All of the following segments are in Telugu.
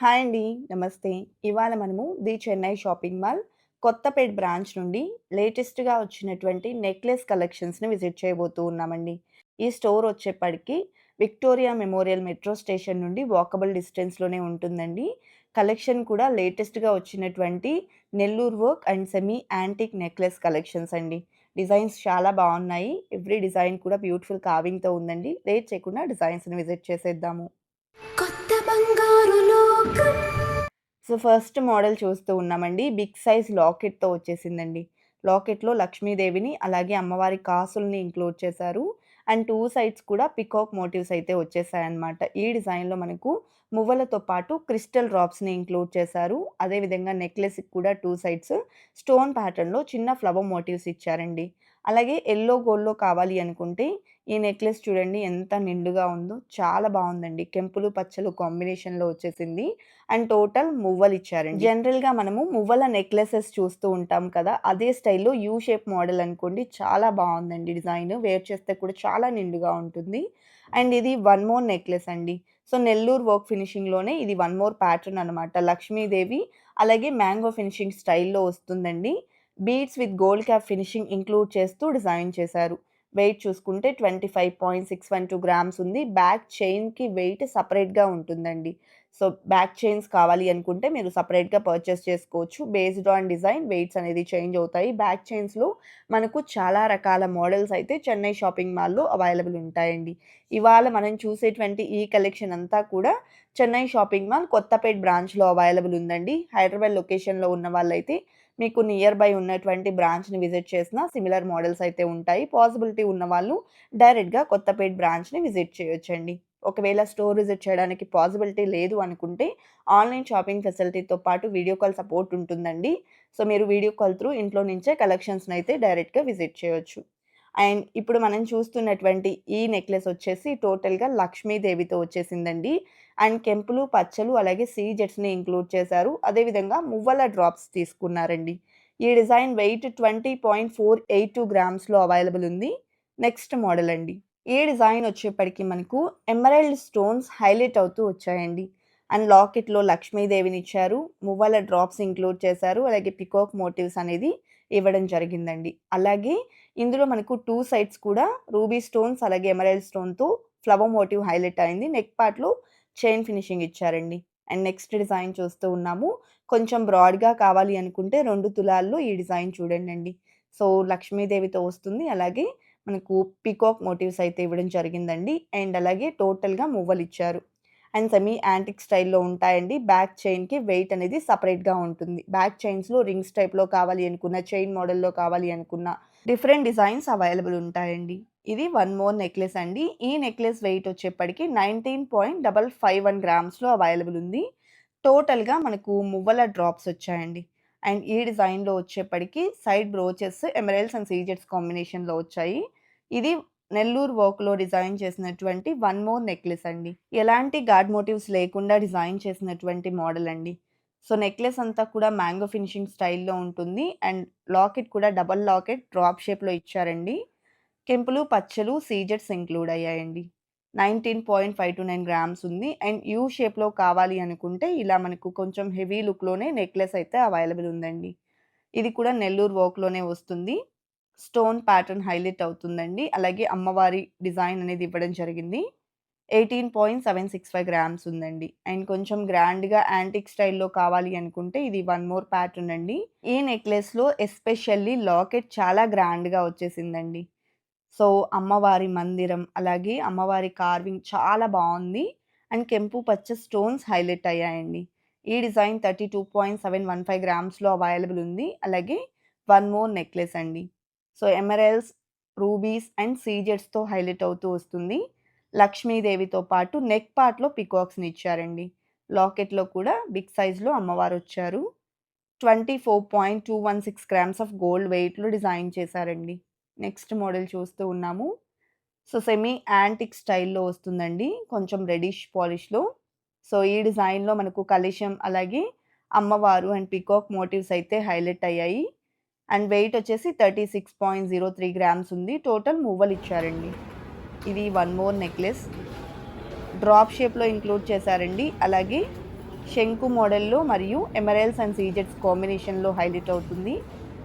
హాయ్ అండి. నమస్తే. ఇవాళ మనము the Chennai shopping mall Kothapet branch నుండి లేటెస్ట్‌గా వచ్చినటువంటి నెక్లెస్ కలెక్షన్స్‌ని విజిట్ చేయబోతూ ఉన్నామండి. ఈ స్టోర్ వచ్చేప్పటికి విక్టోరియా మెమోరియల్ మెట్రో స్టేషన్ నుండి వాకబుల్ డిస్టెన్స్‌లోనే ఉంటుందండి. కలెక్షన్ కూడా లేటెస్ట్‌గా వచ్చినటువంటి Nellore work and semi antique necklace collections అండి. డిజైన్స్ చాలా బాగున్నాయి ఎవ్రీ డిజైన్ కూడా బ్యూటిఫుల్ కావింగ్తో ఉందండి. లేట్ చేయకుండా డిజైన్స్‌ని విజిట్ చేసేద్దాము. కొత్త బంగారు సో, ఫస్ట్ మోడల్ చూస్తూ ఉన్నామండి. బిగ్ సైజ్ లాకెట్‌తో వచ్చేసిందండి. లాకెట్‌లో లక్ష్మీదేవిని, అలాగే అమ్మవారి కాసుల్ని ఇంక్లూడ్ చేశారు. అండ్ టూ సైడ్స్ కూడా పికాక్ మోటివ్స్ అయితే వచ్చేసాయన్నమాట. ఈ డిజైన్‌లో మనకు మువ్వలతో పాటు క్రిస్టల్ డ్రాప్స్‌ని ఇంక్లూడ్ చేశారు. అదేవిధంగా నెక్లెస్‌కి కూడా టూ సైడ్స్ స్టోన్ ప్యాటర్న్‌లో చిన్న ఫ్లవర్ మోటివ్స్ ఇచ్చారండి. అలాగే ఎల్లో గోల్డ్‌లో కావాలి అనుకుంటే ఈ నెక్లెస్ చూడండి ఎంత నిండుగా ఉందో. చాలా బాగుందండి కెంపులు, పచ్చలు కాంబినేషన్‌లో వచ్చేసింది. అండ్ టోటల్ మువ్వలిచ్చారండి. జనరల్‌గా మనము మువ్వల నెక్లెసెస్ చూస్తూ ఉంటాం కదా! అదే స్టైల్‌లో యూ షేప్ మోడల్ అనుకోండి. చాలా బాగుందండి డిజైన్. వేర్ చేస్తే కూడా చాలా నిండుగా ఉంటుంది. అండ్ ఇది వన్ మోర్ నెక్లెస్ అండి. సో, నెల్లూరు వర్క్ ఫినిషింగ్‌లోనే ఇది వన్ మోర్ ప్యాటర్న్ అనమాట. లక్ష్మీదేవి అలాగే మ్యాంగో ఫినిషింగ్ స్టైల్‌లో వస్తుందండి. Beads with gold cap finishing include చేస్తూ డిజైన్ చేశారు. వెయిట్ చూసుకుంటే 25.612 గ్రామ్స్ ఉంది. బ్యాక్ చైన్‌కి వెయిట్ సపరేట్గా ఉంటుందండి. సో, బ్యాక్ చైన్స్ కావాలి అనుకుంటే మీరు సపరేట్గా పర్చేస్ చేసుకోవచ్చు. బేస్డ్ ఆన్ డిజైన్ వెయిట్స్ అనేది చేంజ్ అవుతాయి. బ్యాక్ చైన్స్‌లో మనకు చాలా రకాల మోడల్స్ అయితే చెన్నై షాపింగ్ మాల్‌లో అవైలబుల్ ఉంటాయండి. ఇవాళ మనం చూసేటువంటి ఈ కలెక్షన్ అంతా కూడా చెన్నై షాపింగ్ మాల్ కొత్తపేట్ బ్రాంచ్‌లో అవైలబుల్ ఉందండి. హైదరాబాద్ లొకేషన్‌లో ఉన్న వాళ్ళైతే మీకు నియర్ బై ఉన్నటువంటి బ్రాంచ్‌ని విజిట్ చేసినా సిమిలర్ మోడల్స్ అయితే ఉంటాయి. పాసిబిలిటీ ఉన్నవాళ్ళు డైరెక్ట్‌గా కొత్తపేట్ బ్రాంచ్‌ని విజిట్ చేయొచ్చండి. ఒకవేళ స్టోర్ విజిట్ చేయడానికి పాసిబిలిటీ లేదు అనుకుంటే ఆన్‌లైన్ షాపింగ్ ఫెసిలిటీతో పాటు వీడియో కాల్ సపోర్ట్ ఉంటుందండి. సో, మీరు వీడియో కాల్ త్రూ ఇంట్లో నుంచే కలెక్షన్స్‌ని అయితే డైరెక్ట్‌గా విజిట్ చేయొచ్చు. అండ్ ఇప్పుడు మనం చూస్తున్నటువంటి ఈ నెక్లెస్ వచ్చేసి టోటల్‌గా లక్ష్మీదేవితో వచ్చేసిందండి. అండ్ కెంపులు, పచ్చలు అలాగే సీజెట్స్‌ని ఇంక్లూడ్ చేశారు. అదేవిధంగా మువ్వల డ్రాప్స్ తీసుకున్నారండి. ఈ డిజైన్ వెయిట్ 20.482 గ్రామ్స్‌లో అవైలబుల్ ఉంది. నెక్స్ట్ మోడల్ అండి. ఈ డిజైన్ వచ్చేప్పటికి మనకు ఎమరైల్డ్ స్టోన్స్ హైలైట్ అవుతూ వచ్చాయండి. అండ్ లాకెట్‌లో లక్ష్మీదేవిని ఇచ్చారు. మువ్వల డ్రాప్స్ ఇంక్లూడ్ చేశారు. అలాగే పికాక్ మోటివ్స్ అనేది ఇవ్వడం జరిగిందండి. అలాగే ఇందులో మనకు టూ సైడ్స్ కూడా రూబీ స్టోన్స్ అలాగే ఎమరాల్డ్ స్టోన్‌తో ఫ్లవర్ మోటివ్ హైలైట్ అయింది. నెక్ పార్ట్‌లో చైన్ ఫినిషింగ్ ఇచ్చారండి. అండ్ నెక్స్ట్ డిజైన్ చూస్తూ ఉన్నాము. కొంచెం బ్రాడ్‌గా కావాలి అనుకుంటే రెండు తులాల్లో ఈ డిజైన్ చూడండండి. సో, లక్ష్మీదేవితో వస్తుంది. అలాగే మనకు పీకాక్ మోటివ్స్ అయితే ఇవ్వడం జరిగిందండి. అండ్ అలాగే టోటల్‌గా మువ్వలిచ్చారు. అండ్ సెమీ యాంటిక్ స్టైల్‌లో ఉంటాయండి. బ్యాక్ చైన్‌కి వెయిట్ అనేది సపరేట్గా ఉంటుంది. బ్యాక్ చైన్స్‌లో రింగ్స్ టైప్‌లో కావాలి అనుకున్న, చైన్ మోడల్‌లో కావాలి అనుకున్న డిఫరెంట్ డిజైన్స్ అవైలబుల్ ఉంటాయండి. ఇది వన్ మోర్ నెక్లెస్ అండి. ఈ నెక్లెస్ వెయిట్ వచ్చేప్పటికి 19.551 గ్రామ్స్‌లో అవైలబుల్ ఉంది. టోటల్‌గా మనకు మువ్వల డ్రాప్స్ వచ్చాయండి. అండ్ ఈ డిజైన్‌లో వచ్చేప్పటికి సైడ్ బ్రోచెస్ ఎమరాల్డ్స్ అండ్ సీజెట్స్ కాంబినేషన్‌లో వచ్చాయి. ఇది నెల్లూరు వర్క్‌లో డిజైన్ చేసినటువంటి వన్ మోర్ నెక్లెస్ అండి. ఎలాంటి గాడ్ మోటివ్స్ లేకుండా డిజైన్ చేసినటువంటి మోడల్ అండి. సో, నెక్లెస్ అంతా కూడా మ్యాంగో ఫినిషింగ్ స్టైల్‌లో ఉంటుంది. అండ్ లాకెట్ కూడా డబల్ లాకెట్ డ్రాప్ షేప్‌లో ఇచ్చారండి. కెంపులు, పచ్చలు, సీజెట్స్ ఇంక్లూడ్ అయ్యాయండి. 19.529 గ్రామ్స్ ఉంది. అండ్ యూ షేప్‌లో కావాలి అనుకుంటే ఇలా మనకు కొంచెం హెవీ లుక్‌లోనే నెక్లెస్ అయితే అవైలబుల్ ఉందండి. ఇది కూడా నెల్లూరు వర్క్‌లోనే వస్తుంది. స్టోన్ ప్యాటర్న్ హైలైట్ అవుతుందండి. అలాగే అమ్మవారి డిజైన్ అనేది ఇవ్వడం జరిగింది. 18.765 గ్రామ్స్ ఉందండి. అండ్ కొంచెం గ్రాండ్‌గా యాంటిక్ స్టైల్‌లో కావాలి అనుకుంటే ఇది వన్ మోర్ ప్యాటర్న్ అండి. ఈ నెక్లెస్‌లో ఎస్పెషల్లీ లాకెట్ చాలా గ్రాండ్‌గా వచ్చేసిందండి. సో, అమ్మవారి మందిరం అలాగే అమ్మవారి కార్వింగ్ చాలా బాగుంది అండ్ కెంపు, పచ్చ స్టోన్స్ హైలైట్ అయ్యాయండి. ఈ డిజైన్ 32.715 గ్రామ్స్‌లో అవైలబుల్ ఉంది. అలాగే వన్ మోర్ నెక్లెస్ అండి. సో, ఎమరల్స్ రూబీస్ అండ్ సీజెట్స్‌తో హైలైట్ అవుతూ వస్తుంది. లక్ష్మీదేవితో పాటు నెక్ పార్ట్‌లో పీకాక్స్‌ని ఇచ్చారండి. లాకెట్‌లో కూడా బిగ్ సైజ్‌లో అమ్మవారు వచ్చారు twenty four point two one six grams of gold వెయిట్‌లో డిజైన్ చేశారండి. నెక్స్ట్ మోడల్ చూస్తూ ఉన్నాము. సో, సెమీ యాంటిక్ స్టైల్‌లో వస్తుందండి. కొంచెం రెడిష్ పాలిష్‌లో. సో, ఈ డిజైన్‌లో మనకు కలశం అలాగే అమ్మవారు అండ్ పీకాక్ మోటివ్స్ అయితే హైలైట్ అయ్యాయి. అండ్ వెయిట్ వచ్చేసి 36.03 గ్రామ్స్ ఉంది. టోటల్ మువ్వలిచ్చారండి. ఇది వన్ మోర్ నెక్లెస్. డ్రాప్ షేప్‌లో ఇంక్లూడ్ చేశారండి. అలాగే శంకు మోడల్‌లో మరియు ఎమరల్స్ అండ్ సీజెడ్స్ కాంబినేషన్‌లో హైలైట్ అవుతుంది.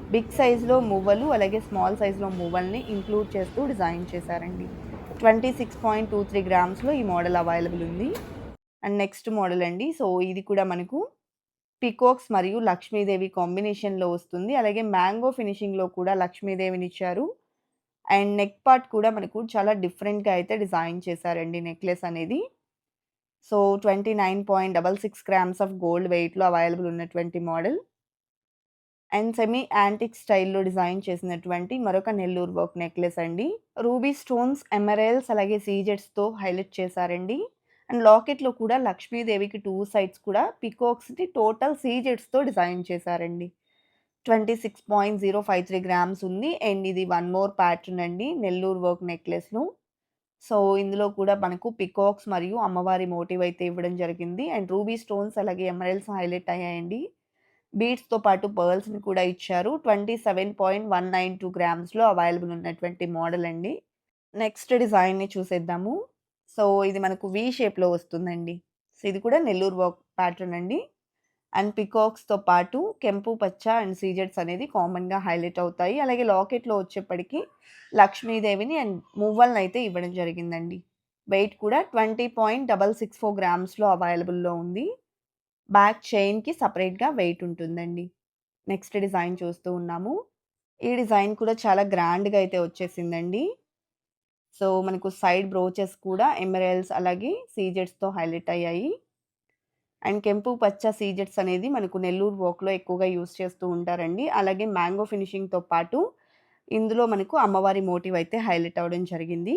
బిగ్ సైజ్‌లో మువ్వలు అలాగే స్మాల్ సైజ్‌లో మువ్వల్ని ఇంక్లూడ్ చేస్తూ డిజైన్ చేశారండి. 26.23 గ్రామ్స్‌లో ఈ మోడల్ అవైలబుల్ ఉంది. అండ్ నెక్స్ట్ మోడల్ అండి. సో, ఇది కూడా మనకు పికోక్స్ మరియు లక్ష్మీదేవి కాంబినేషన్‌లో వస్తుంది. అలాగే మ్యాంగో ఫినిషింగ్‌లో కూడా లక్ష్మీదేవిని ఇచ్చారు అండ్ నెక్ పార్ట్ కూడా మనకు చాలా డిఫరెంట్‌గా అయితే డిజైన్ చేశారండి నెక్లెస్ అనేది. సో, 29.66 గ్రామ్స్ ఆఫ్ గోల్డ్ వెయిట్‌లో అవైలబుల్ ఉన్నటువంటి మోడల్. అండ్ సెమీ యాంటిక్ స్టైల్‌లో డిజైన్ చేసినటువంటి మరొక నెల్లూరు వర్క్ నెక్లెస్ అండి. రూబీ స్టోన్స్, ఎమరాల్డ్స్ అలాగే సీజెట్స్తో హైలైట్ చేశారండి. అండ్ లాకెట్‌లో కూడా లక్ష్మీదేవికి టూ సైడ్స్ కూడా పీకాక్స్‌ని టోటల్ సీజెడ్స్‌తో డిజైన్ చేశారండి. 26.053 గ్రామ్స్ ఉంది. అండ్ ఇది వన్ మోర్ ప్యాటర్న్ అండి నెల్లూరు వర్క్ నెక్లెస్‌లో. సో, ఇందులో కూడా మనకు పికాక్స్ మరియు అమ్మవారి మోటివ్ అయితే ఇవ్వడం జరిగింది. అండ్ రూబీ స్టోన్స్ అలాగే ఎమరల్స్ హైలైట్ అయ్యాయండి. బీడ్స్‌తో పాటు పర్ల్స్‌ని కూడా ఇచ్చారు. 27.192 గ్రామ్స్‌లో అవైలబుల్ ఉన్నటువంటి మోడల్ అండి. నెక్స్ట్ డిజైన్‌ని చూసేద్దాము. సో, ఇది మనకు వి షేప్‌లో వస్తుందండి. సో, ఇది కూడా నెల్లూరు వర్క్ ప్యాటర్న్ అండి. అండ్ పీకాక్స్‌తో పాటు కెంపు పచ్చ అండ్ సీజెట్స్ అనేది కామన్‌గా హైలైట్ అవుతాయి. అలాగే లాకెట్‌లో వచ్చేప్పటికి లక్ష్మీదేవిని అండ్ మువ్వలనైతే ఇవ్వడం జరిగిందండి. వెయిట్ కూడా 20.664 గ్రామ్స్‌లో అవైలబుల్‌లో ఉంది. బ్యాక్ చైన్‌కి సపరేట్గా వెయిట్ ఉంటుందండి. నెక్స్ట్ డిజైన్ చూస్తూ ఉన్నాము. ఈ డిజైన్ కూడా చాలా గ్రాండ్‌గా అయితే వచ్చేసిందండి. సో, మనకు సైడ్ బ్రోచెస్ కూడా ఎమరల్స్ అలాగే సీజెడ్స్‌తో హైలైట్ అయ్యాయి. అండ్ కెంపు పచ్చ సీజెడ్స్ అనేది మనకు నెల్లూరు వర్క్‌లో ఎక్కువగా యూస్ చేస్తూ ఉంటారండి. అలాగే మ్యాంగో ఫినిషింగ్‌తో పాటు ఇందులో మనకు అమ్మవారి మోటివ్ అయితే హైలైట్ అవ్వడం జరిగింది.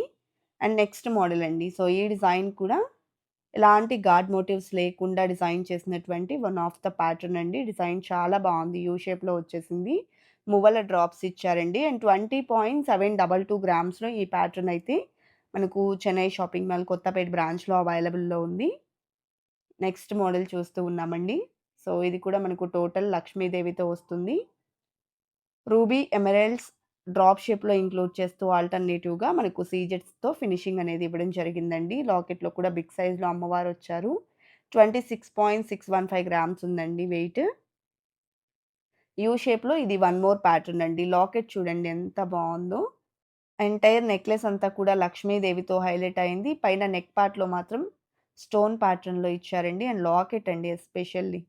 అండ్ నెక్స్ట్ మోడల్ అండి. సో, ఈ డిజైన్ కూడా ఎలాంటి గాడ్ మోటివ్స్ లేకుండా డిజైన్ చేసినటువంటి వన్ ఆఫ్ ద ప్యాటర్న్ అండి. డిజైన్ చాలా బాగుంది యూ షేప్‌లో వచ్చేసింది. మువ్వల డ్రాప్స్ ఇచ్చారండి. అండ్ 20.722 గ్రామ్స్‌లో ఈ ప్యాటర్న్ అయితే మనకు చెన్నై షాపింగ్ మాల్ కొత్తపేట బ్రాంచ్‌లో అవైలబుల్‌లో ఉంది. నెక్స్ట్ మోడల్ చూస్తూ ఉన్నామండి. సో, ఇది కూడా మనకు టోటల్ లక్ష్మీదేవితో వస్తుంది. రూబీ, ఎమరాల్డ్స్ డ్రాప్ షేప్‌లో ఇంక్లూడ్ చేస్తూ ఆల్టర్‌నేటివ్‌గా మనకు సీజెట్స్తో ఫినిషింగ్ అనేది ఇవ్వడం జరిగిందండి. లాకెట్‌లో కూడా బిగ్ సైజ్‌లో అమ్మవారు వచ్చారు twenty six point six one five grams ఉందండి వెయిట్. యూ షేప్‌లో ఇది వన్ మోర్ ప్యాటర్న్ అండి. లాకెట్ చూడండి ఎంత బాగుందో ఎంటైర్ నెక్లెస్ అంతా కూడా లక్ష్మీదేవితో హైలైట్ అయింది. పైన నెక్ పార్ట్‌లో మాత్రం స్టోన్ ప్యాటర్న్‌లో ఇచ్చారండి. అండ్ లాకెట్ అండి ఎస్పెషల్లీ.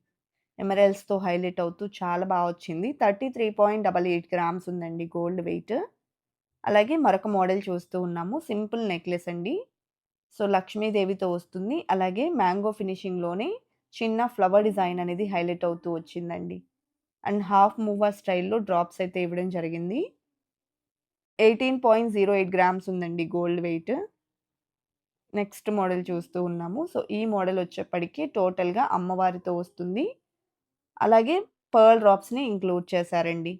ఎమరల్స్తో హైలైట్ అవుతూ చాలా బాగా వచ్చింది. 33.88 గ్రామ్స్ ఉందండి గోల్డ్ వెయిట్. అలాగే మరొక మోడల్ చూస్తూ ఉన్నాము. సింపుల్ నెక్లెస్ అండి. సో, లక్ష్మీదేవితో వస్తుంది. అలాగే మ్యాంగో ఫినిషింగ్‌లోనే చిన్న ఫ్లవర్ డిజైన్ అనేది హైలైట్ అవుతూ వచ్చిందండి. అండ్ హాఫ్ మూవర్ స్టైల్‌లో డ్రాప్స్ అయితే ఇవ్వడం జరిగింది. 18.08 గ్రామ్స్ ఉందండి గోల్డ్ వెయిట్. నెక్స్ట్ మోడల్ చూస్తూ ఉన్నాము. సో, ఈ మోడల్ వచ్చేప్పటికి టోటల్‌గా అమ్మవారితో వస్తుంది. అలాగే పర్ల్ డ్రాప్స్‌ని ఇంక్లూడ్ చేశారండి.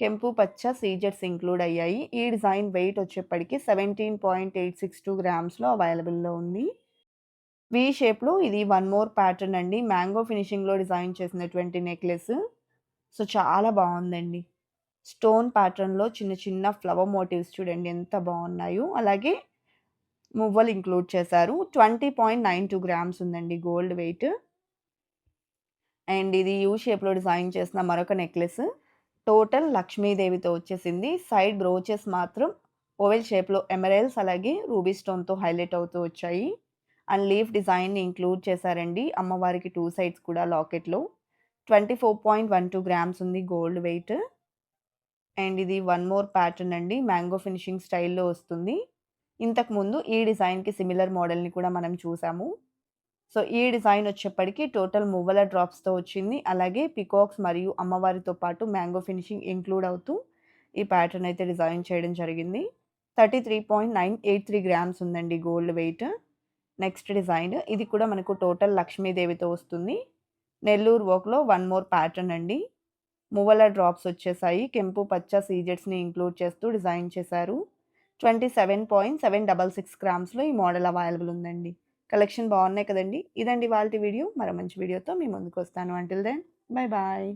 కెంపు పచ్చ సీజర్స్ ఇంక్లూడ్ అయ్యాయి. ఈ డిజైన్ వెయిట్ వచ్చేప్పటికి 17.862 గ్రామ్స్‌లో అవైలబుల్‌లో ఉంది. వి షేప్‌లో ఇది వన్ మోర్ ప్యాటర్న్ అండి. మ్యాంగో ఫినిషింగ్‌లో డిజైన్ చేసినటువంటి నెక్లెస్. సో, చాలా బాగుందండి స్టోన్ ప్యాటర్న్‌లో చిన్న చిన్న ఫ్లవర్ మోటివ్స్ చూడండి ఎంత బాగున్నాయో అలాగే మువ్వలు ఇంక్లూడ్ చేశారు. 20.92 గ్రామ్స్ ఉందండి గోల్డ్ వెయిట్. అండ్ ఇది యూ షేప్‌లో డిజైన్ చేసిన మరొక నెక్లెస్. టోటల్ లక్ష్మీదేవితో వచ్చేసింది. సైడ్ బ్రోచెస్ మాత్రం ఓవెల్ షేప్‌లో ఎమరైల్స్ అలాగే రూబీ స్టోన్‌తో హైలైట్ అవుతూ వచ్చాయి. అండ్ లీఫ్ డిజైన్‌ని ఇంక్లూడ్ చేశారండి. అమ్మవారికి టూ సైడ్స్ కూడా లాకెట్‌లో. 24.12 గ్రామ్స్ ఉంది గోల్డ్ వెయిట్. అండ్ ఇది వన్ మోర్ ప్యాటర్న్ అండి. మ్యాంగో ఫినిషింగ్ స్టైల్‌లో వస్తుంది. ఇంతకుముందు ఈ డిజైన్‌కి సిమిలర్ మోడల్‌ని కూడా మనం చూసాము. సో, ఈ డిజైన్ వచ్చేప్పటికి టోటల్ మువ్వల డ్రాప్స్‌తో వచ్చింది. అలాగే పీకాక్స్ మరియు అమ్మవారితో పాటు మ్యాంగో ఫినిషింగ్ ఇంక్లూడ్ అవుతూ ఈ ప్యాటర్న్ అయితే డిజైన్ చేయడం జరిగింది. 33.983 గ్రామ్స్ ఉందండి గోల్డ్ వెయిట్. నెక్స్ట్ డిజైన్ ఇది కూడా మనకు టోటల్ లక్ష్మీదేవితో వస్తుంది. నెల్లూరు వర్క్‌లో వన్ మోర్ ప్యాటర్న్ అండి. మువ్వల డ్రాప్స్ వచ్చేసాయి. కెంపు పచ్చ సీజెట్స్ని ఇంక్లూడ్ చేస్తూ డిజైన్ చేశారు. 27.766 గ్రామ్స్‌లో ఈ మోడల్ అవైలబుల్ ఉందండి. కలెక్షన్ బాగున్నాయి కదండి ఇదండి వాళ్ళ వీడియో. మరో మంచి వీడియోతో మీ ముందుకొస్తాను. Until then bye bye.